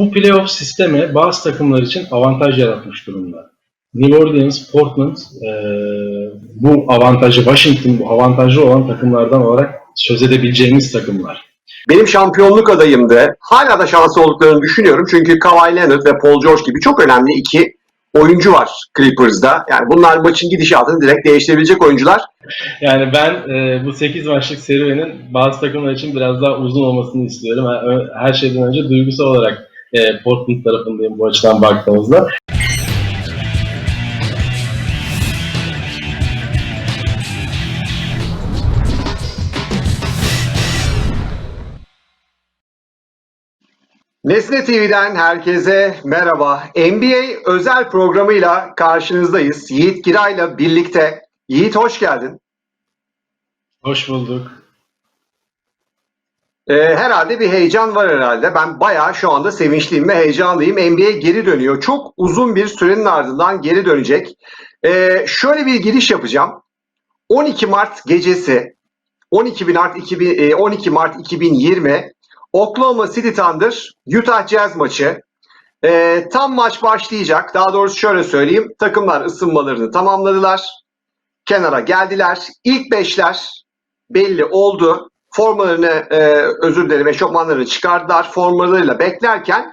Bu playoff sistemi bazı takımlar için avantaj yaratmış durumda. New Orleans, Portland e, bu avantajı, Washington bu avantajlı olan takımlardan olarak söz edebileceğimiz takımlar. Benim şampiyonluk adayımdı. Hala da şanslı olduklarını düşünüyorum. Çünkü Kawhi Leonard ve Paul George gibi çok önemli iki oyuncu var Clippers'da. Yani bunlar maçın gidişatını direkt değiştirebilecek oyuncular. Yani ben e, bu 8 maçlık serüvenin bazı takımlar için biraz daha uzun olmasını istiyorum. Her- Her şeyden önce duygusal olarak e, Portland tarafındayım bu açıdan baktığımızda. Nesne TV'den herkese merhaba. NBA özel programıyla karşınızdayız. Yiğit Giray'la birlikte. Yiğit hoş geldin. Hoş bulduk. Ee, herhalde bir heyecan var herhalde. Ben bayağı şu anda sevinçliyim ve heyecanlıyım. NBA geri dönüyor. Çok uzun bir sürenin ardından geri dönecek. Ee, şöyle bir giriş yapacağım. 12 Mart gecesi 12 Mart 2000, e, 12 Mart 2020 Oklahoma City Thunder Utah Jazz maçı. Ee, tam maç başlayacak. Daha doğrusu şöyle söyleyeyim. Takımlar ısınmalarını tamamladılar. Kenara geldiler. İlk beşler belli oldu. Formalarını e, özür dilerim eşofmanlarını çıkardılar. Formalarıyla beklerken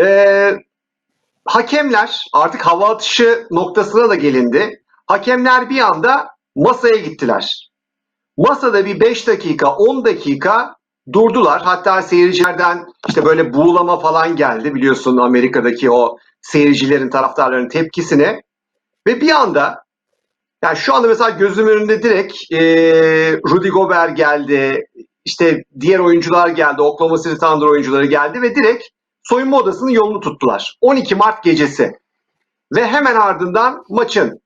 e, hakemler artık hava atışı noktasına da gelindi. Hakemler bir anda masaya gittiler. Masada bir 5 dakika 10 dakika durdular. Hatta seyircilerden işte böyle buğulama falan geldi biliyorsun Amerika'daki o seyircilerin taraftarların tepkisine. Ve bir anda yani şu anda mesela gözümün önünde direkt e, Rudy Gobert geldi. işte diğer oyuncular geldi. Oklahoma City Thunder oyuncuları geldi ve direkt soyunma odasının yolunu tuttular. 12 Mart gecesi. Ve hemen ardından maçın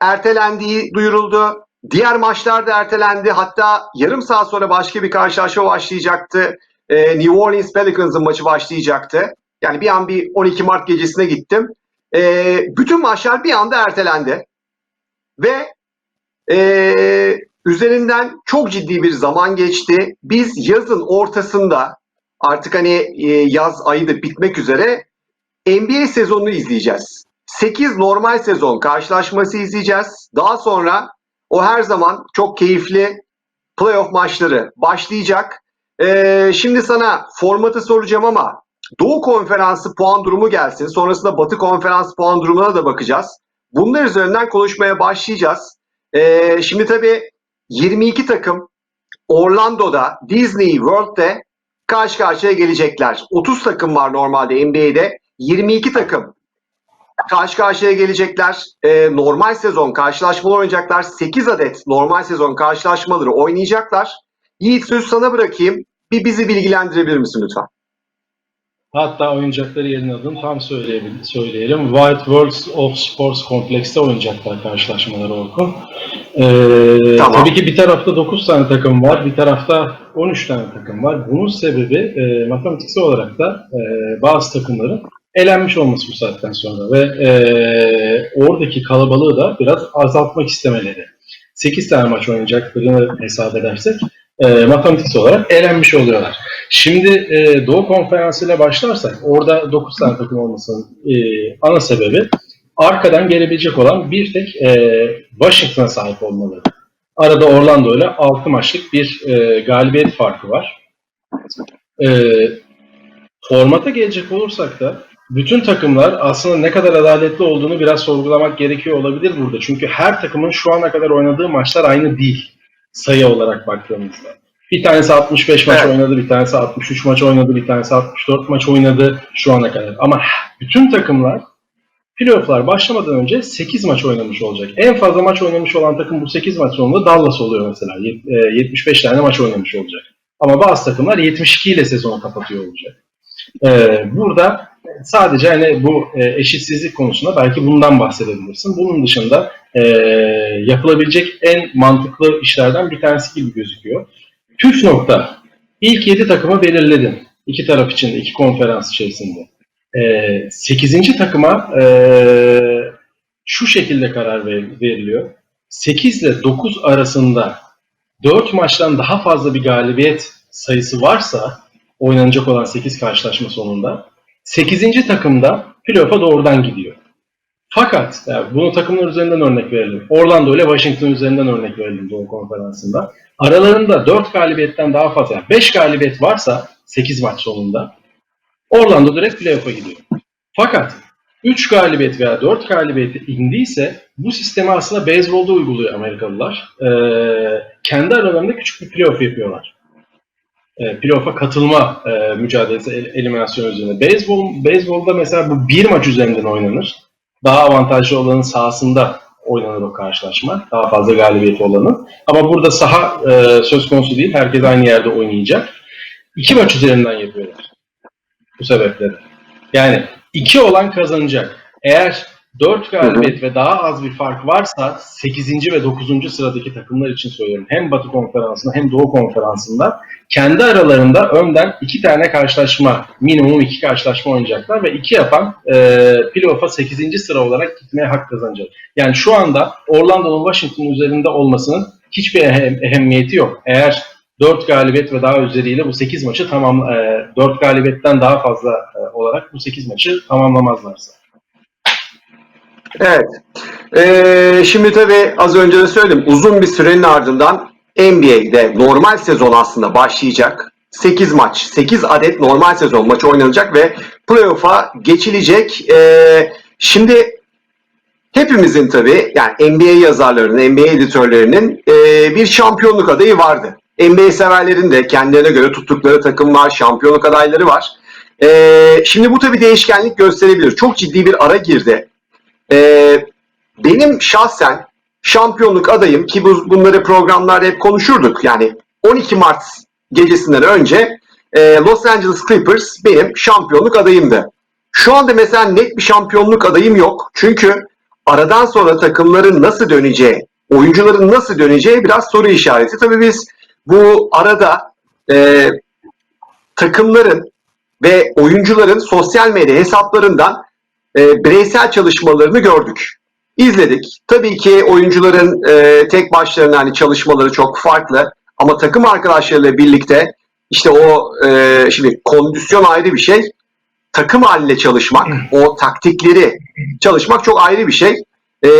ertelendiği duyuruldu. Diğer maçlar da ertelendi. Hatta yarım saat sonra başka bir karşılaşma başlayacaktı. Ee, New Orleans Pelicans'ın maçı başlayacaktı. Yani bir an bir 12 Mart gecesine gittim. Ee, bütün maçlar bir anda ertelendi. Ve ee, üzerinden çok ciddi bir zaman geçti. Biz yazın ortasında artık hani e, yaz ayı da bitmek üzere NBA sezonunu izleyeceğiz. 8 normal sezon karşılaşması izleyeceğiz. Daha sonra o her zaman çok keyifli playoff maçları başlayacak. Ee, şimdi sana formatı soracağım ama Doğu Konferansı puan durumu gelsin. Sonrasında Batı Konferansı puan durumuna da bakacağız. Bunlar üzerinden konuşmaya başlayacağız. Ee, şimdi tabii 22 takım Orlando'da, Disney World'de karşı karşıya gelecekler. 30 takım var normalde NBA'de. 22 takım karşı karşıya gelecekler. Ee, normal sezon karşılaşmaları oynayacaklar. 8 adet normal sezon karşılaşmaları oynayacaklar. Yiğit söz sana bırakayım. Bir bizi bilgilendirebilir misin lütfen? Hatta oyuncakları yerine adını tam söyleyelim. White Worlds of Sports Complex'te oynayacaklar karşılaşmaları Orkun. Ee, Tamam. Tabii ki bir tarafta 9 tane takım var, bir tarafta 13 tane takım var. Bunun sebebi e, matematiksel olarak da e, bazı takımların elenmiş olması bu saatten sonra ve e, oradaki kalabalığı da biraz azaltmak istemeleri. 8 tane maç oynayacaklarını hesap edersek e, matematiksel olarak elenmiş oluyorlar. Şimdi e, Doğu Konferansı ile başlarsak orada 9 tane takım olmasının e, ana sebebi arkadan gelebilecek olan bir tek e, Washington'a sahip olmaları. Arada Orlando ile 6 maçlık bir e, galibiyet farkı var. E, formata gelecek olursak da bütün takımlar aslında ne kadar adaletli olduğunu biraz sorgulamak gerekiyor olabilir burada. Çünkü her takımın şu ana kadar oynadığı maçlar aynı değil sayı olarak baktığımızda. Bir tanesi 65 maç Evet. oynadı, bir tanesi 63 maç oynadı, bir tanesi 64 maç oynadı şu ana kadar. Ama bütün takımlar playofflar başlamadan önce 8 maç oynamış olacak. En fazla maç oynamış olan takım bu 8 maç sonunda Dallas oluyor mesela. Yet- e, 75 tane maç oynamış olacak. Ama bazı takımlar 72 ile sezonu kapatıyor olacak. E, burada sadece hani bu e, eşitsizlik konusunda belki bundan bahsedebilirsin. Bunun dışında yapılabilecek en mantıklı işlerden bir tanesi gibi gözüküyor. Püf nokta. İlk 7 takımı belirledin. İki taraf için iki konferans içerisinde. Ee, 8. takıma ee, şu şekilde karar ver- veriliyor. 8 ile 9 arasında 4 maçtan daha fazla bir galibiyet sayısı varsa oynanacak olan 8 karşılaşma sonunda 8. takımda playoff'a doğrudan gidiyor. Fakat yani bunu takımlar üzerinden örnek verelim. Orlando ile Washington üzerinden örnek verelim Doğu Konferansı'nda. Aralarında 4 galibiyetten daha fazla, yani 5 galibiyet varsa 8 maç sonunda Orlando direkt playoff'a gidiyor. Fakat 3 galibiyet veya 4 galibiyete indiyse bu sistemi aslında beyzbolda uyguluyor Amerikalılar. Ee, kendi aralarında küçük bir playoff yapıyorlar. Ee, playoff'a katılma e, mücadelesi, el- eliminasyon üzerine. Beyzbol, beyzbolda mesela bu bir maç üzerinden oynanır. Daha avantajlı olanın sahasında oynanır o karşılaşma. Daha fazla galibiyeti olanın. Ama burada saha e, söz konusu değil. Herkes aynı yerde oynayacak. İki maç üzerinden yapıyorlar. Bu sebeple. Yani iki olan kazanacak. Eğer 4 galibiyet ve daha az bir fark varsa 8. ve 9. sıradaki takımlar için söylüyorum. Hem Batı Konferansı'nda hem Doğu Konferansı'nda kendi aralarında önden iki tane karşılaşma, minimum iki karşılaşma oynayacaklar ve iki yapan e, playoff'a 8. sıra olarak gitmeye hak kazanacak. Yani şu anda Orlando'nun Washington üzerinde olmasının hiçbir ehem- ehemmiyeti yok. Eğer 4 galibiyet ve daha üzeriyle bu 8 maçı tamam e, 4 galibiyetten daha fazla e, olarak bu 8 maçı tamamlamazlarsa. Evet. Ee, şimdi tabii az önce de söyledim. Uzun bir sürenin ardından NBA'de normal sezon aslında başlayacak. 8 maç, 8 adet normal sezon maçı oynanacak ve playoff'a geçilecek. Ee, şimdi hepimizin tabii yani NBA yazarlarının, NBA editörlerinin e, bir şampiyonluk adayı vardı. NBA severlerin de kendilerine göre tuttukları takım var, şampiyonluk adayları var. Ee, şimdi bu tabii değişkenlik gösterebilir. Çok ciddi bir ara girdi. Ee, benim şahsen şampiyonluk adayım ki bu, bunları programlarda hep konuşurduk. Yani 12 Mart gecesinden önce e, Los Angeles Clippers benim şampiyonluk adayımdı. Şu anda mesela net bir şampiyonluk adayım yok. Çünkü aradan sonra takımların nasıl döneceği, oyuncuların nasıl döneceği biraz soru işareti. Tabii biz bu arada e, takımların ve oyuncuların sosyal medya hesaplarından e, bireysel çalışmalarını gördük. İzledik. Tabii ki oyuncuların e, tek başlarına hani çalışmaları çok farklı ama takım arkadaşlarıyla birlikte işte o e, şimdi kondisyon ayrı bir şey. Takım haline çalışmak, o taktikleri çalışmak çok ayrı bir şey. E,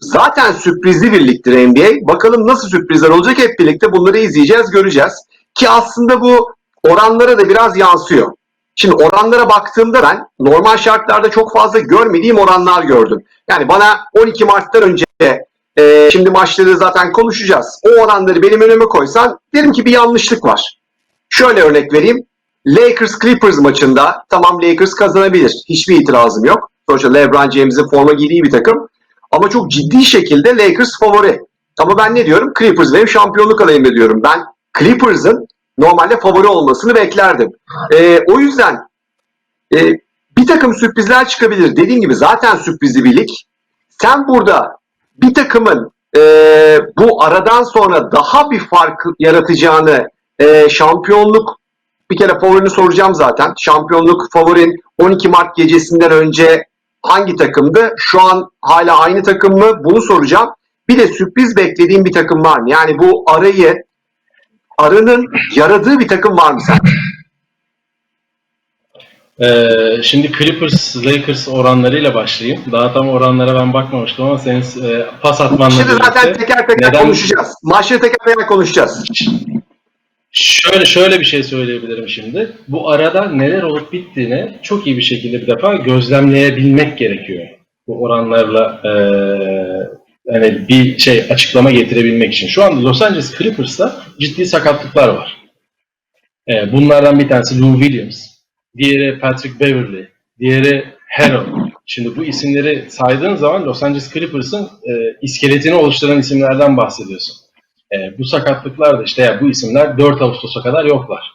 zaten sürprizli bir ligdir NBA. Bakalım nasıl sürprizler olacak hep birlikte bunları izleyeceğiz, göreceğiz. Ki aslında bu oranlara da biraz yansıyor. Şimdi oranlara baktığımda ben normal şartlarda çok fazla görmediğim oranlar gördüm. Yani bana 12 Mart'tan önce e, şimdi maçları zaten konuşacağız. O oranları benim önüme koysan derim ki bir yanlışlık var. Şöyle örnek vereyim. Lakers Clippers maçında tamam Lakers kazanabilir. Hiçbir itirazım yok. Sonuçta LeBron James'in forma giydiği bir takım. Ama çok ciddi şekilde Lakers favori. Ama ben ne diyorum? Clippers benim şampiyonluk adayım diyorum. Ben Clippers'ın normalde favori olmasını beklerdim. Ee, o yüzden e, bir takım sürprizler çıkabilir. Dediğim gibi zaten sürprizli bir lig. Sen burada bir takımın e, bu aradan sonra daha bir fark yaratacağını e, şampiyonluk bir kere favorini soracağım zaten. Şampiyonluk favorin 12 Mart gecesinden önce hangi takımdı? Şu an hala aynı takım mı? Bunu soracağım. Bir de sürpriz beklediğim bir takım var mı? Yani bu arayı aranın yaradığı bir takım var mı sen? Ee, şimdi Clippers Lakers oranlarıyla başlayayım. Daha tam oranlara ben bakmamıştım ama senin e, pas atmanla Şimdi zaten teker teker neden- konuşacağız. Maçları teker teker konuşacağız. şöyle şöyle bir şey söyleyebilirim şimdi. Bu arada neler olup bittiğini çok iyi bir şekilde bir defa gözlemleyebilmek gerekiyor. Bu oranlarla e, yani bir şey açıklama getirebilmek için. Şu anda Los Angeles Clippers'ta ciddi sakatlıklar var. E, bunlardan bir tanesi Lou Williams, diğeri Patrick Beverly, diğeri Harrell. Şimdi bu isimleri saydığın zaman Los Angeles Clippers'ın e, iskeletini oluşturan isimlerden bahsediyorsun. E, bu sakatlıklar da işte ya bu isimler 4 Ağustos'a kadar yoklar.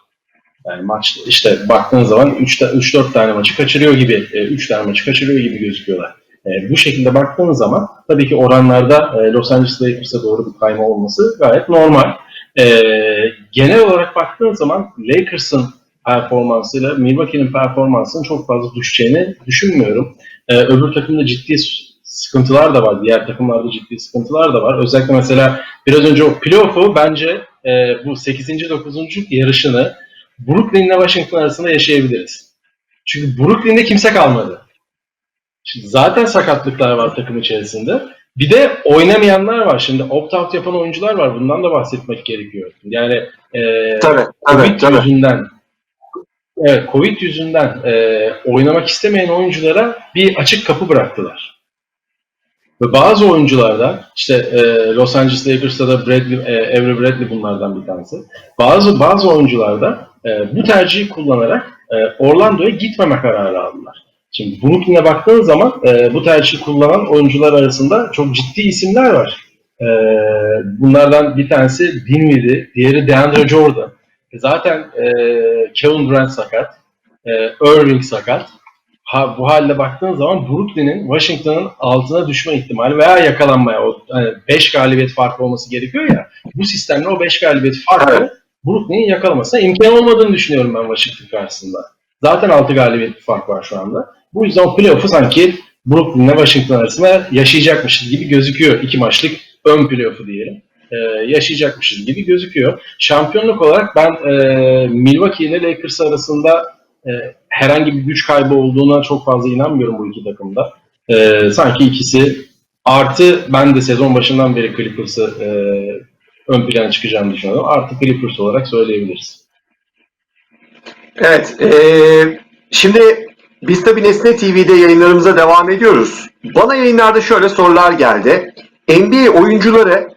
Yani maç işte baktığın zaman 3-4 tane maçı kaçırıyor gibi, 3 tane maçı kaçırıyor gibi gözüküyorlar. E, bu şekilde baktığın zaman tabii ki oranlarda e, Los Angeles Lakers'a doğru bir kayma olması gayet normal. E, genel olarak baktığın zaman Lakers'ın performansıyla Milwaukee'nin performansının çok fazla düşeceğini düşünmüyorum. E, öbür takımda ciddi sıkıntılar da var. Diğer takımlarda ciddi sıkıntılar da var. Özellikle mesela biraz önce o playoff'u bence e, bu 8. 9. yarışını Brooklyn ile Washington arasında yaşayabiliriz. Çünkü Brooklyn'de kimse kalmadı. Şimdi zaten sakatlıklar var takım içerisinde. Bir de oynamayanlar var. Şimdi opt-out yapan oyuncular var. Bundan da bahsetmek gerekiyor. Yani e, Tabii, tabii, Covid tabii. yüzünden Evet, Covid yüzünden e, oynamak istemeyen oyunculara bir açık kapı bıraktılar. Ve bazı oyunculardan, işte e, Los Angeles Lakers'ta da Bradley, e, Avery Bradley bunlardan bir tanesi. Bazı bazı oyuncularda e, bu tercihi kullanarak e, Orlando'ya gitmeme kararı aldılar. Şimdi Brooklyn'e baktığın zaman e, bu tercihi kullanan oyuncular arasında çok ciddi isimler var. E, bunlardan bir tanesi Dinwiddie, diğeri DeAndre Jordan. E, Zaten e, Kevin Durant sakat, e, Irving sakat. Ha, bu halde baktığın zaman Brooklyn'in Washington'ın altına düşme ihtimali veya yakalanmaya o 5 galibiyet farkı olması gerekiyor ya. Bu sistemle o 5 galibiyet farkı Evet. Brooklyn'in yakalamasına imkan olmadığını düşünüyorum ben Washington karşısında. Zaten 6 galibiyet bir fark var şu anda. Bu yüzden o playoff'u sanki Brooklyn ile Washington arasında yaşayacakmışız gibi gözüküyor. iki maçlık ön playoff'u diyelim. Ee, yaşayacakmışız gibi gözüküyor. Şampiyonluk olarak ben e, Milwaukee ile Lakers arasında e, herhangi bir güç kaybı olduğuna çok fazla inanmıyorum bu iki takımda. E, sanki ikisi artı ben de sezon başından beri Clippers'ı e, ön plana çıkacağını düşünüyorum. Artı Clippers olarak söyleyebiliriz. Evet. eee, şimdi biz tabii Nesne TV'de yayınlarımıza devam ediyoruz. Bana yayınlarda şöyle sorular geldi. NBA oyuncuları,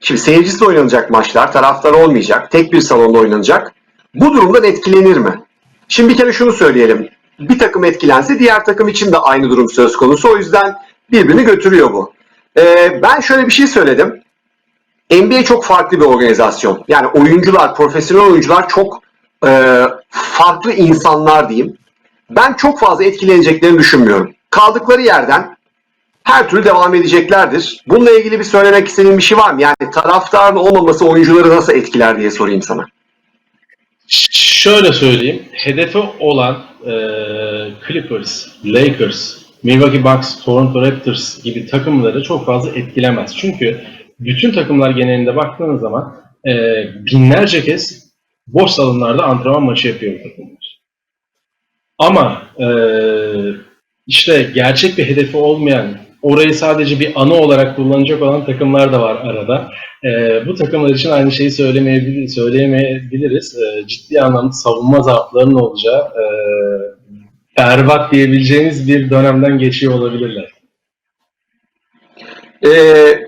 şimdi seyircisiz oynanacak maçlar, taraftar olmayacak, tek bir salonda oynanacak. Bu durumdan etkilenir mi? Şimdi bir kere şunu söyleyelim. Bir takım etkilense diğer takım için de aynı durum söz konusu. O yüzden birbirini götürüyor bu. Eee, ben şöyle bir şey söyledim. NBA çok farklı bir organizasyon. Yani oyuncular, profesyonel oyuncular çok e, farklı insanlar diyeyim. Ben çok fazla etkileneceklerini düşünmüyorum. Kaldıkları yerden her türlü devam edeceklerdir. Bununla ilgili bir söylemek istediğin bir şey var mı? Yani taraftarın olmaması oyuncuları nasıl etkiler diye sorayım sana. Şöyle söyleyeyim. Hedefi olan e, Clippers, Lakers, Milwaukee Bucks, Toronto Raptors gibi takımları çok fazla etkilemez. Çünkü bütün takımlar genelinde baktığınız zaman e, binlerce kez boş salonlarda antrenman maçı yapıyor bu takımlar. Ama e, işte gerçek bir hedefi olmayan, orayı sadece bir anı olarak kullanacak olan takımlar da var arada. E, bu takımlar için aynı şeyi söylemeyebilir, söyleyemeyebiliriz. E, ciddi anlamda savunma zaaflarının olacağı e, berbat diyebileceğiniz bir dönemden geçiyor olabilirler. Ee,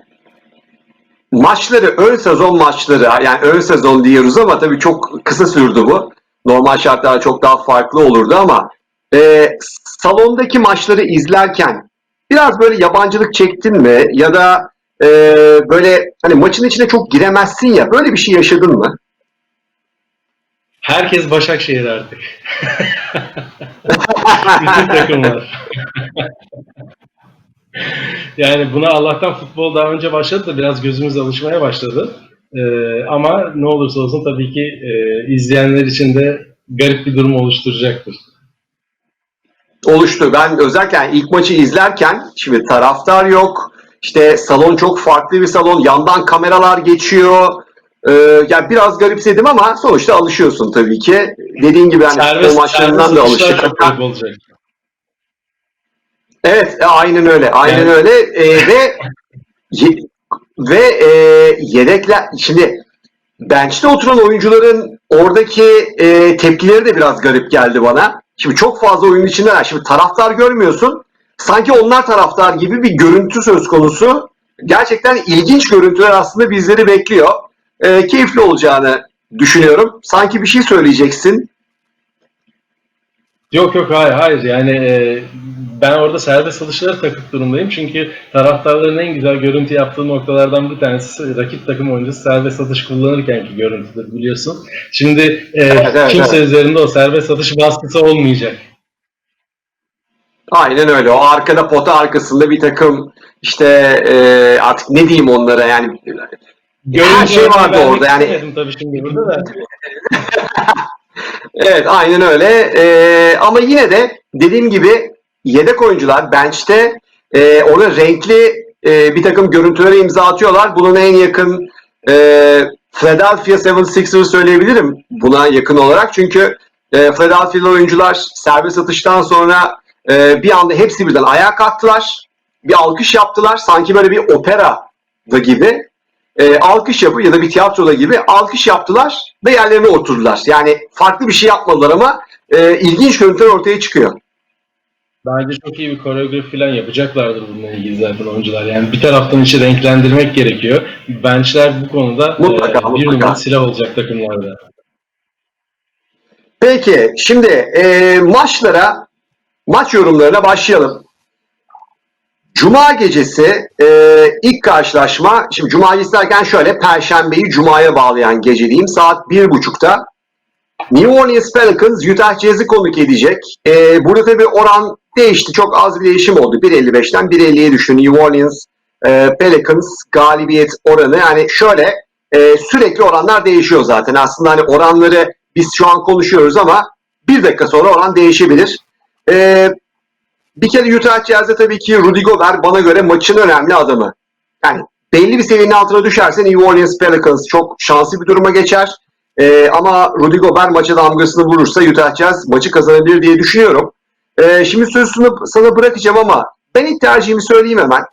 maçları, ön sezon maçları, yani ön sezon diyoruz ama tabii çok kısa sürdü bu. Normal şartlarda çok daha farklı olurdu ama e, salondaki maçları izlerken biraz böyle yabancılık çektin mi? Ya da e, böyle hani maçın içine çok giremezsin ya böyle bir şey yaşadın mı? Herkes Başakşehir artık. Bütün takımlar. yani buna Allah'tan futbol daha önce başladı da biraz gözümüz alışmaya başladı. Ee, ama ne olursa olsun tabii ki e, izleyenler için de garip bir durum oluşturacaktır. oluştu. Ben özellikle ilk maçı izlerken şimdi taraftar yok. İşte salon çok farklı bir salon. Yandan kameralar geçiyor. Ee, yani biraz garipsedim ama sonuçta alışıyorsun tabii ki. Dediğin gibi hani Serbest, maçlarından da alıştık. olacak. Evet, e, aynen öyle. Aynen Yani- öyle. Ee, ve ve e, yedekler şimdi bench'te oturan oyuncuların oradaki e, tepkileri de biraz garip geldi bana. Şimdi çok fazla oyunun içindeler. Şimdi taraftar görmüyorsun. Sanki onlar taraftar gibi bir görüntü söz konusu. Gerçekten ilginç görüntüler aslında bizleri bekliyor. E, keyifli olacağını düşünüyorum. Sanki bir şey söyleyeceksin. Yok yok hayır hayır yani e, ben orada serbest atışlara takık durumdayım çünkü taraftarların en güzel görüntü yaptığı noktalardan bir tanesi rakip takım oyuncusu serbest atış kullanırkenki görüntüdür biliyorsun. Şimdi e, evet, kimse üzerinde o serbest atış baskısı olmayacak. Aynen öyle. O arkada pota arkasında bir takım işte e, artık ne diyeyim onlara yani Her şey vardı orada, yani- tabii şimdi burada da. Evet aynen öyle. Ee, ama yine de dediğim gibi yedek oyuncular bench'te e, orada renkli e, bir takım görüntülere imza atıyorlar. Bunun en yakın e, Philadelphia 76ers söyleyebilirim buna yakın olarak. Çünkü E, Philadelphia'lı oyuncular serbest atıştan sonra e, bir anda hepsi birden ayağa kalktılar. Bir alkış yaptılar. Sanki böyle bir opera da gibi. E, alkış yapı ya da bir tiyatroda gibi alkış yaptılar ve yerlerine oturdular. Yani farklı bir şey yapmadılar ama e, ilginç görüntüler ortaya çıkıyor. Bence çok iyi bir koreografi falan yapacaklardır bununla ilgili zaten oyuncular. Yani bir taraftan işi renklendirmek gerekiyor. Benchler bu konuda Mutlaka, e, bir numaralı silah olacak takımlarda. Peki şimdi e, maçlara, maç yorumlarına başlayalım. Cuma gecesi e, ilk karşılaşma, şimdi Cuma derken şöyle Perşembeyi Cuma'ya bağlayan gece diyeyim saat 1.30'da New Orleans Pelicans Utah Jazz'i konuk edecek. E, burada tabii oran değişti. Çok az bir değişim oldu. 1.55'ten 1.50'ye düştü New Orleans e, Pelicans galibiyet oranı. Yani şöyle e, sürekli oranlar değişiyor zaten. Aslında hani oranları biz şu an konuşuyoruz ama bir dakika sonra oran değişebilir. E, bir kere Utah Jazz'de tabii ki Rudy Gobert bana göre maçın önemli adamı. Yani belli bir seviyenin altına düşerse New Orleans Pelicans çok şanslı bir duruma geçer. Ee, ama Rudy Gobert maça damgasını vurursa Utah Jazz maçı kazanabilir diye düşünüyorum. Ee, şimdi sözünü sana bırakacağım ama ben ilk tercihimi söyleyeyim hemen.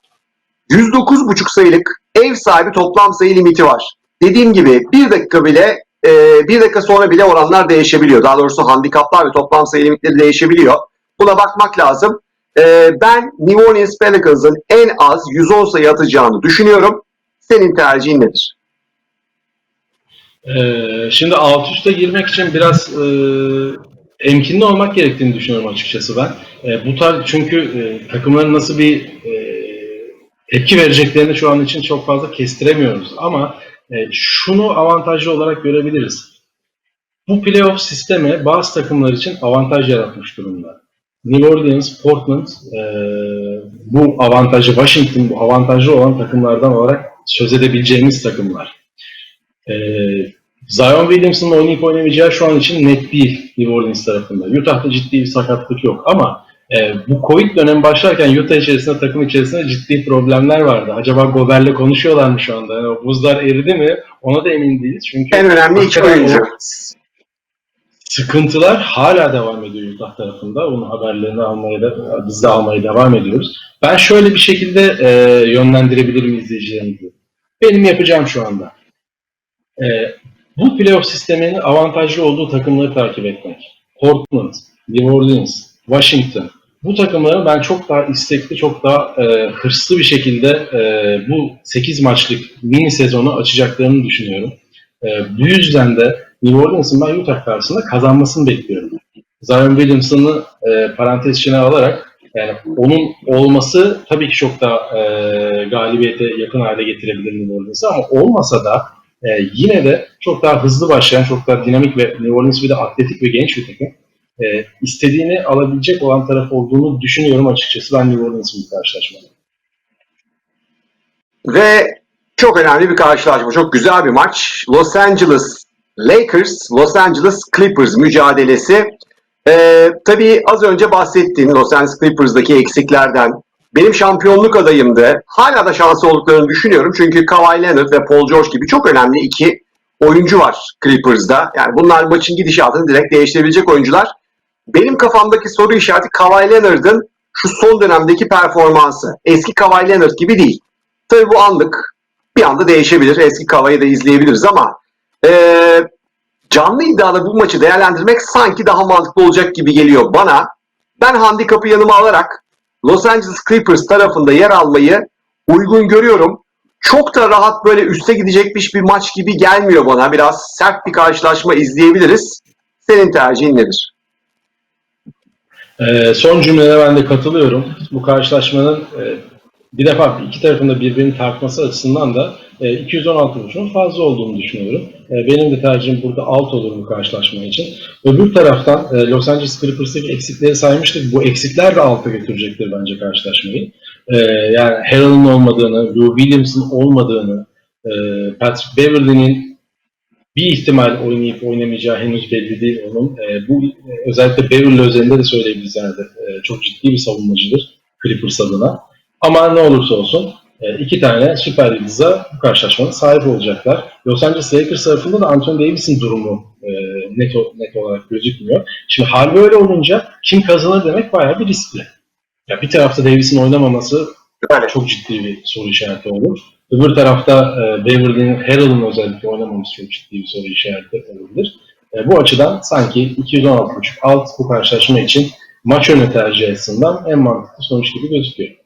109,5 sayılık ev sahibi toplam sayı limiti var. Dediğim gibi bir dakika bile e, bir dakika sonra bile oranlar değişebiliyor. Daha doğrusu handikaplar ve toplam sayı limitleri değişebiliyor. Buna bakmak lazım. Ee, ben New Orleans Pelicans'ın en az 110 sayı atacağını düşünüyorum. Senin tercihin nedir? Ee, şimdi alt üste girmek için biraz e, emkinli olmak gerektiğini düşünüyorum açıkçası ben. E, bu tarz çünkü e, takımların nasıl bir e, tepki vereceklerini şu an için çok fazla kestiremiyoruz. Ama e, şunu avantajlı olarak görebiliriz. Bu playoff sistemi bazı takımlar için avantaj yaratmış durumda. New Orleans, Portland e, bu avantajı, Washington bu avantajlı olan takımlardan olarak söz edebileceğimiz takımlar. E, Zion Williamson'ın oynayıp oynamayacağı şu an için net değil New Orleans tarafında. Utah'ta ciddi bir sakatlık yok ama e, bu Covid dönemi başlarken Utah içerisinde, takım içerisinde ciddi problemler vardı. Acaba Gobert'le konuşuyorlar mı şu anda? Yani o buzlar eridi mi? Ona da emin değiliz. Çünkü En önemli iki oyuncu. Sıkıntılar hala devam ediyor Utah tarafında. Onun haberlerini almaya da, biz de almaya devam ediyoruz. Ben şöyle bir şekilde e, yönlendirebilirim izleyicilerimizi. Benim yapacağım şu anda. E, bu playoff sisteminin avantajlı olduğu takımları takip etmek. Portland, New Orleans, Washington. Bu takımları ben çok daha istekli, çok daha e, hırslı bir şekilde e, bu 8 maçlık mini sezonu açacaklarını düşünüyorum. E, bu yüzden de New Orleans'ın ben Utah karşısında kazanmasını bekliyorum. Zion Williamson'ı e, parantez içine alarak yani onun olması tabii ki çok daha e, galibiyete yakın hale getirebilir New Orleans'ı ama olmasa da e, yine de çok daha hızlı başlayan, çok daha dinamik ve New Orleans bir de atletik ve genç bir takım. E, istediğini alabilecek olan taraf olduğunu düşünüyorum açıkçası ben New Orleans'ın bu karşılaşmada. Ve çok önemli bir karşılaşma. Çok güzel bir maç. Los Angeles Lakers, Los Angeles Clippers mücadelesi. Ee, tabii az önce bahsettiğim Los Angeles Clippers'daki eksiklerden benim şampiyonluk adayımdı. Hala da şanslı olduklarını düşünüyorum. Çünkü Kawhi Leonard ve Paul George gibi çok önemli iki oyuncu var Clippers'da. Yani bunlar maçın gidişatını direkt değiştirebilecek oyuncular. Benim kafamdaki soru işareti Kawhi Leonard'ın şu son dönemdeki performansı. Eski Kawhi Leonard gibi değil. Tabii bu anlık bir anda değişebilir. Eski Kawhi'yi da izleyebiliriz ama ee, canlı iddiada bu maçı değerlendirmek sanki daha mantıklı olacak gibi geliyor bana. Ben handikapı yanıma alarak Los Angeles Clippers tarafında yer almayı uygun görüyorum. Çok da rahat böyle üste gidecekmiş bir maç gibi gelmiyor bana. Biraz sert bir karşılaşma izleyebiliriz. Senin tercihin nedir? Ee, son cümlene ben de katılıyorum. Bu karşılaşmanın e, bir defa iki tarafında birbirini tartması açısından da e, 216 vuruşun fazla olduğunu düşünüyorum. E, benim de tercihim burada alt olur bu karşılaşma için. Öbür taraftan e, Los Angeles Clippers'taki eksikleri saymıştık. Bu eksikler de alta götürecektir bence karşılaşmayı. E, yani Harrell'ın olmadığını, Lou Williams'ın olmadığını, e, Patrick Beverly'nin bir ihtimal oynayıp oynamayacağı henüz belli değil onun. E, bu e, özellikle Beverly özelinde de söyleyebiliriz yani de, e, çok ciddi bir savunmacıdır Clippers adına. Ama ne olursa olsun e, iki tane süper yıldıza bu karşılaşmada sahip olacaklar. Los Angeles Lakers tarafında da Anthony Davis'in durumu e, net net olarak gözükmüyor. Şimdi hal böyle olunca kim kazanır demek bayağı bir riskli. Ya bir tarafta Davis'in oynamaması Öyle. çok ciddi bir soru işareti olur. Öbür tarafta e, Beverly'nin Harrell'ın özellikle oynamaması çok ciddi bir soru işareti olabilir. E, bu açıdan sanki 216.5 alt bu karşılaşma için maç önü tercih açısından en mantıklı sonuç gibi gözüküyor.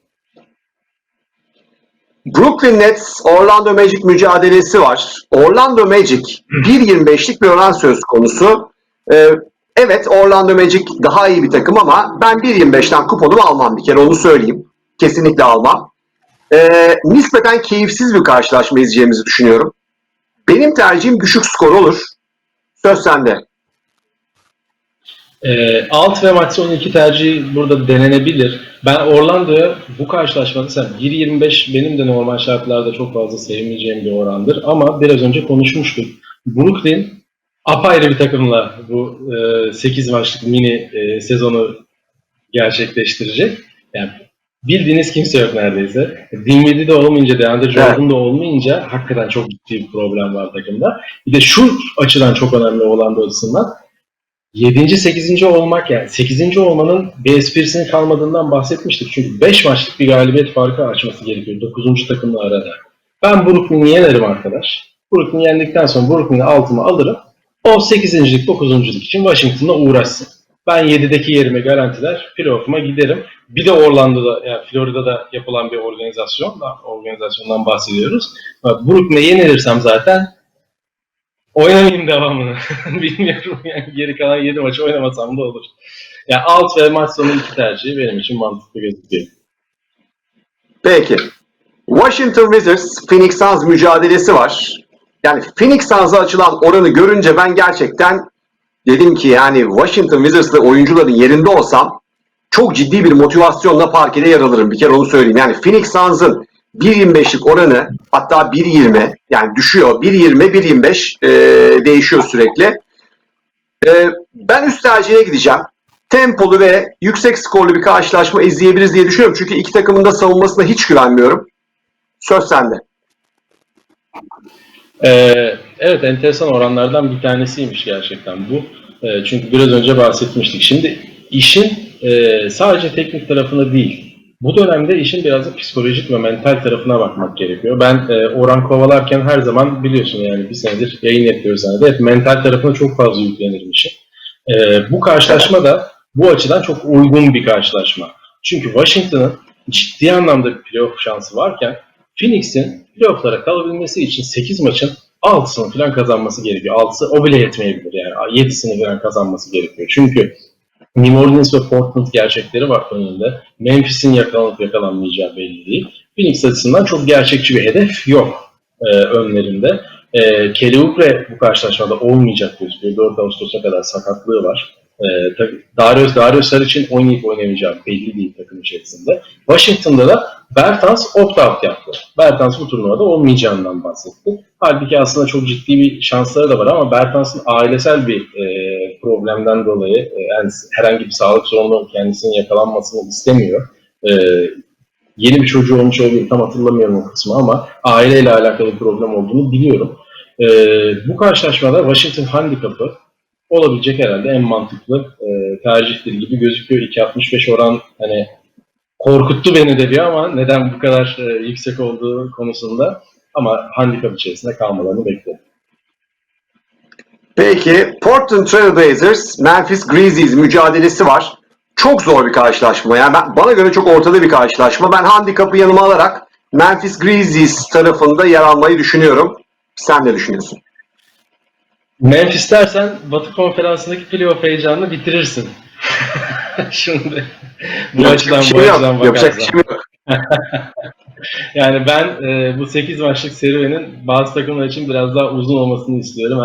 Brooklyn Nets Orlando Magic mücadelesi var. Orlando Magic 1.25'lik bir oran söz konusu. Ee, evet Orlando Magic daha iyi bir takım ama ben 1.25'ten kuponumu almam bir kere onu söyleyeyim. Kesinlikle almam. Ee, nispeten keyifsiz bir karşılaşma izleyeceğimizi düşünüyorum. Benim tercihim düşük skor olur. Söz sende. E, alt ve maç sonu iki tercih burada denenebilir. Ben Orlando'ya bu karşılaşmada sen 1.25 benim de normal şartlarda çok fazla sevmeyeceğim bir orandır. Ama biraz önce konuşmuştuk. Brooklyn apayrı bir takımla bu e, 8 maçlık mini e, sezonu gerçekleştirecek. Yani bildiğiniz kimse yok neredeyse. Dinwiddie de olmayınca, DeAndre Jordan da olmayınca hakikaten çok ciddi bir problem var takımda. Bir de şu açıdan çok önemli olan da açısından 7. 8. olmak yani 8. olmanın bir esprisinin kalmadığından bahsetmiştik. Çünkü 5 maçlık bir galibiyet farkı açması gerekiyor 9. takımla arada. Ben Brooklyn'i yenerim arkadaş. Brooklyn'i yendikten sonra Brooklyn'i altıma alırım. O 8. 9. için Washington'la uğraşsın. Ben 7'deki yerime garantiler playoff'uma giderim. Bir de Orlando'da, yani Florida'da yapılan bir organizasyon, organizasyondan bahsediyoruz. Brooklyn'e yenilirsem zaten oynamayayım devamını. Bilmiyorum yani geri kalan 7 maçı oynamasam da olur. Yani alt ve maç sonu iki tercihi benim için mantıklı gözüküyor. Peki. Washington Wizards Phoenix Suns mücadelesi var. Yani Phoenix Suns'a açılan oranı görünce ben gerçekten dedim ki yani Washington Wizards'lı oyuncuların yerinde olsam çok ciddi bir motivasyonla parkede yer alırım. Bir kere onu söyleyeyim. Yani Phoenix Suns'ın 1.25'lik oranı hatta 1.20 yani düşüyor. 1.20, 1.25 e, değişiyor sürekli. E, ben üst tercihine gideceğim. Tempolu ve yüksek skorlu bir karşılaşma izleyebiliriz diye düşünüyorum. Çünkü iki takımın da savunmasına hiç güvenmiyorum. Söz sende. Ee, evet enteresan oranlardan bir tanesiymiş gerçekten bu. Ee, çünkü biraz önce bahsetmiştik. Şimdi işin e, sadece teknik tarafına değil, bu dönemde işin biraz psikolojik ve mental tarafına bakmak gerekiyor. Ben e, oran kovalarken her zaman biliyorsun yani bir senedir yayın yapıyoruz hani de hep mental tarafına çok fazla yüklenirim işin. E, bu karşılaşma da bu açıdan çok uygun bir karşılaşma. Çünkü Washington'ın ciddi anlamda bir playoff şansı varken Phoenix'in playoff'lara kalabilmesi için 8 maçın 6'sını falan kazanması gerekiyor. 6'sı o bile yetmeyebilir yani 7'sini falan kazanması gerekiyor. Çünkü New Orleans ve Portland gerçekleri var önünde. Memphis'in yakalanıp yakalanmayacağı belli değil. Phoenix açısından çok gerçekçi bir hedef yok e, önlerinde. E, Kelly Oubre bu karşılaşmada olmayacak gözüküyor. 4 Ağustos'a kadar sakatlığı var. E, tabii Darius, Darius için oynayıp oynamayacağı belli değil takım içerisinde. Washington'da da Bertans opt-out yaptı. Bertans bu turnuvada olmayacağından bahsetti. Halbuki aslında çok ciddi bir şansları da var ama Bertans'ın ailesel bir e, problemden dolayı e, yani herhangi bir sağlık sorunu kendisinin yakalanmasını istemiyor. E, yeni bir çocuğu olmuş olabilir tam hatırlamıyorum o kısmı ama aileyle alakalı bir problem olduğunu biliyorum. E, bu karşılaşmada Washington handikapı olabilecek herhalde en mantıklı e, tercihtir gibi gözüküyor. 2.65 oran hani korkuttu beni de bir ama neden bu kadar e, yüksek olduğu konusunda ama handikap içerisinde kalmalarını bekliyorum. Peki Portland Trail Blazers Memphis Grizzlies mücadelesi var. Çok zor bir karşılaşma. Yani ben, bana göre çok ortada bir karşılaşma. Ben handikapı yanıma alarak Memphis Grizzlies tarafında yer almayı düşünüyorum. Sen ne düşünüyorsun? Memphis dersen Batı Konferansı'ndaki playoff heyecanını bitirirsin. Şimdi bu Yapacak açıdan bu şey yok. açıdan Yapacak bir bakarsan. şey yok. Yani ben e, bu 8 maçlık serüvenin bazı takımlar için biraz daha uzun olmasını istiyorum.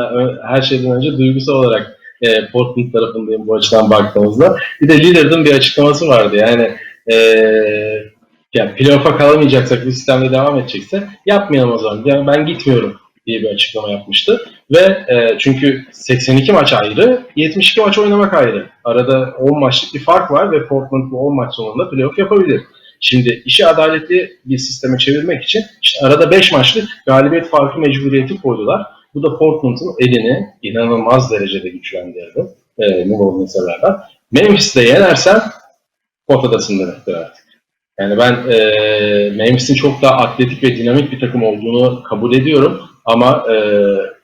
Her, şeyden önce duygusal olarak e, Portland tarafındayım bu açıdan baktığımızda. Bir de Lillard'ın bir açıklaması vardı. Yani e, yani playoff'a kalamayacaksak bu sistemde devam edecekse yapmayalım o zaman. Yani ben gitmiyorum diye bir açıklama yapmıştı. Ve e, çünkü 82 maç ayrı, 72 maç oynamak ayrı. Arada 10 maçlık bir fark var ve Portland bu 10 maç sonunda playoff yapabilir. Şimdi işi adaletli bir sisteme çevirmek için işte arada 5 maçlık galibiyet farkı mecburiyeti koydular. Bu da Portland'ın elini inanılmaz derecede güçlendirdi. E, New Orleans'a beraber. Memphis'te yenersen potadasın demektir artık. Yani ben e, Memphis'in çok daha atletik ve dinamik bir takım olduğunu kabul ediyorum. Ama e,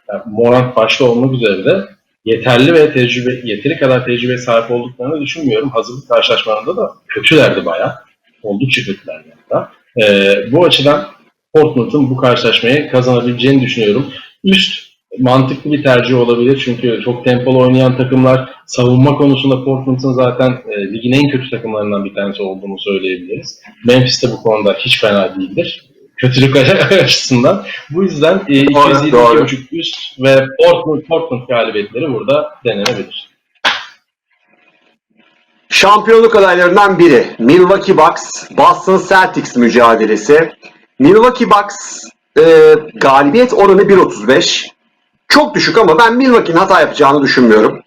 yani Morant başta olmak üzere de yeterli ve tecrübe, yeteri kadar tecrübeye sahip olduklarını düşünmüyorum. Hazırlık karşılaşmalarında da kötülerdi bayağı. Oldukça kötülerdi hatta. E, bu açıdan Portland'ın bu karşılaşmayı kazanabileceğini düşünüyorum. Üst mantıklı bir tercih olabilir çünkü çok tempolu oynayan takımlar savunma konusunda Portland'ın zaten e, ligin en kötü takımlarından bir tanesi olduğunu söyleyebiliriz. Memphis de bu konuda hiç fena değildir. Kötülük açısından. Bu yüzden e, Doğru, 222.5 üst ve Portland, Portland galibiyetleri burada denenebilir. Şampiyonluk adaylarından biri Milwaukee Bucks Boston Celtics mücadelesi. Milwaukee Bucks e, galibiyet oranı 1.35. Çok düşük ama ben Milwaukee'nin hata yapacağını düşünmüyorum.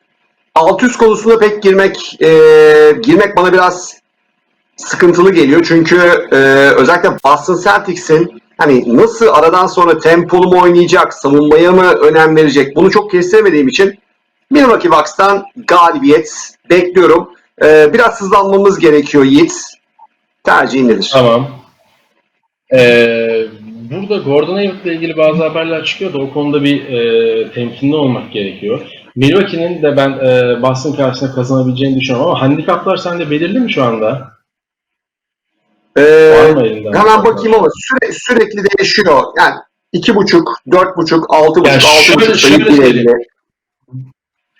Alt üst konusunda pek girmek e, girmek bana biraz sıkıntılı geliyor. Çünkü e, özellikle Boston Celtics'in hani nasıl aradan sonra tempolu mu oynayacak, savunmaya mı önem verecek bunu çok kestiremediğim için Milwaukee Bucks'tan galibiyet bekliyorum. Ee, biraz hızlanmamız gerekiyor Yiğit. Tercihin nedir? Tamam. Ee, burada Gordon Hayward'la ilgili bazı haberler çıkıyor da o konuda bir e, temkinli olmak gerekiyor. Milwaukee'nin de ben e, Boston karşısında kazanabileceğini düşünüyorum ama handikaplar sende belirli mi şu anda? Ee, hemen bakayım ama süre, sürekli değişiyor. Yani iki buçuk, dört buçuk, altı buçuk, altı buçuk, şöyle.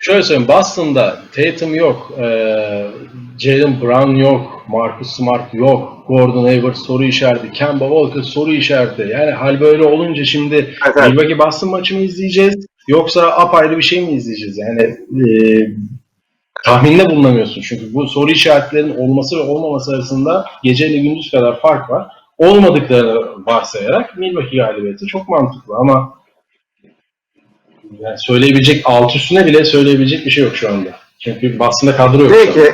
Şöyle söyleyeyim, Boston'da Tatum yok, e, Jalen Brown yok, Marcus Smart yok, Gordon Hayward soru işareti, Kemba Walker soru işareti. Yani hal böyle olunca şimdi Evet, evet. Milwaukee Boston maçı mı izleyeceğiz yoksa apayrı bir şey mi izleyeceğiz? Yani e, tahminde bulunamıyorsun çünkü bu soru işaretlerinin olması ve olmaması arasında gece ile gündüz kadar fark var. Olmadıklarını varsayarak Milwaukee galibiyeti çok mantıklı ama yani söyleyebilecek alt üstüne bile söyleyebilecek bir şey yok şu anda. Çünkü Boston'da kadro yok. Peki.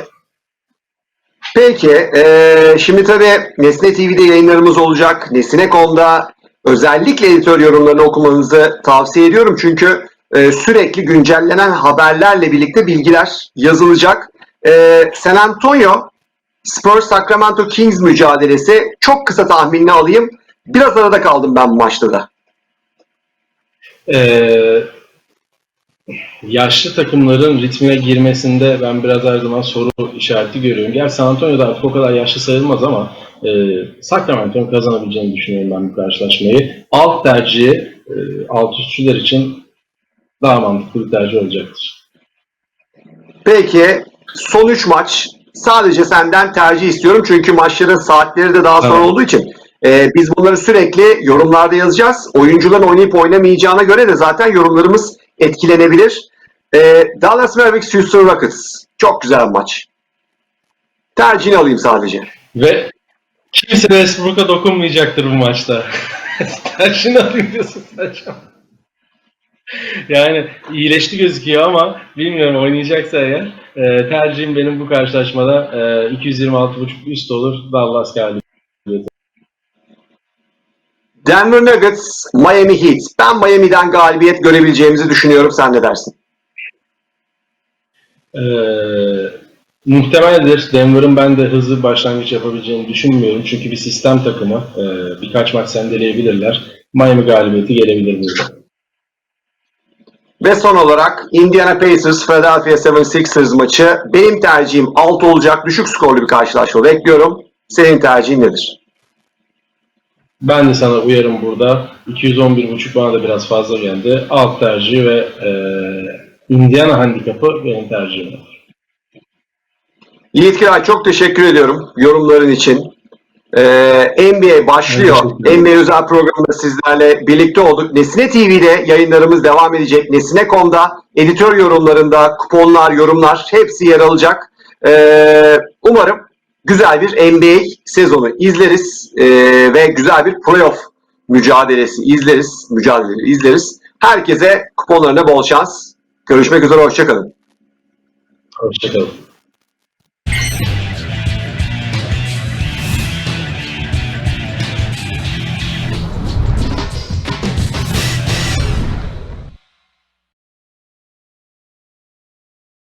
Peki. ee, şimdi tabii Nesne TV'de yayınlarımız olacak. Nesine.com'da özellikle editör yorumlarını okumanızı tavsiye ediyorum. Çünkü e, sürekli güncellenen haberlerle birlikte bilgiler yazılacak. E, San Antonio Spurs Sacramento Kings mücadelesi çok kısa tahminini alayım. Biraz arada kaldım ben bu maçta da. Ee, yaşlı takımların ritmine girmesinde ben biraz her zaman soru işareti görüyorum. Gerçi San Antonio'da artık o kadar yaşlı sayılmaz ama e, Sacramento'nun kazanabileceğini düşünüyorum ben bu karşılaşmayı. Alt tercihi e, alt üstçüler için daha mantıklı bir tercih olacaktır. Peki son 3 maç sadece senden tercih istiyorum. Çünkü maçların saatleri de daha sonra Evet. olduğu için e, biz bunları sürekli yorumlarda yazacağız. Oyuncuların oynayıp oynamayacağına göre de zaten yorumlarımız etkilenebilir. E, Dallas Mavericks Houston Rockets. Çok güzel maç. Tercihini alayım sadece. Ve kimse Westbrook'a dokunmayacaktır bu maçta. Tercihini alayım diyorsun. Yani iyileşti gözüküyor ama bilmiyorum oynayacaksa eğer. E, tercihim benim bu karşılaşmada e, 226.5 üst olur Dallas galibiyeti. Denver Nuggets, Miami Heat. Ben Miami'den galibiyet görebileceğimizi düşünüyorum. Sen ne dersin? E, muhtemeldir. Denver'ın ben de hızlı başlangıç yapabileceğini düşünmüyorum. Çünkü bir sistem takımı. E, birkaç maç sendeleyebilirler. Miami galibiyeti gelebilir burada. Ve son olarak Indiana Pacers Philadelphia 76ers maçı. Benim tercihim alt olacak. Düşük skorlu bir karşılaşma bekliyorum. Senin tercihin nedir? Ben de sana uyarım burada. 211.5 bana da biraz fazla geldi. Alt tercih ve e, Indiana handikapı benim tercihim. Yiğit Kiray çok teşekkür ediyorum yorumların için. Ee, NBA başlıyor. NBA özel programında sizlerle birlikte olduk. Nesine TV'de yayınlarımız devam edecek. Nesine.com'da editör yorumlarında kuponlar, yorumlar hepsi yer alacak. Ee, umarım güzel bir NBA sezonu izleriz ee, ve güzel bir playoff mücadelesi izleriz. Mücadele izleriz. Herkese kuponlarına bol şans. Görüşmek üzere, hoşçakalın. Hoşçakalın.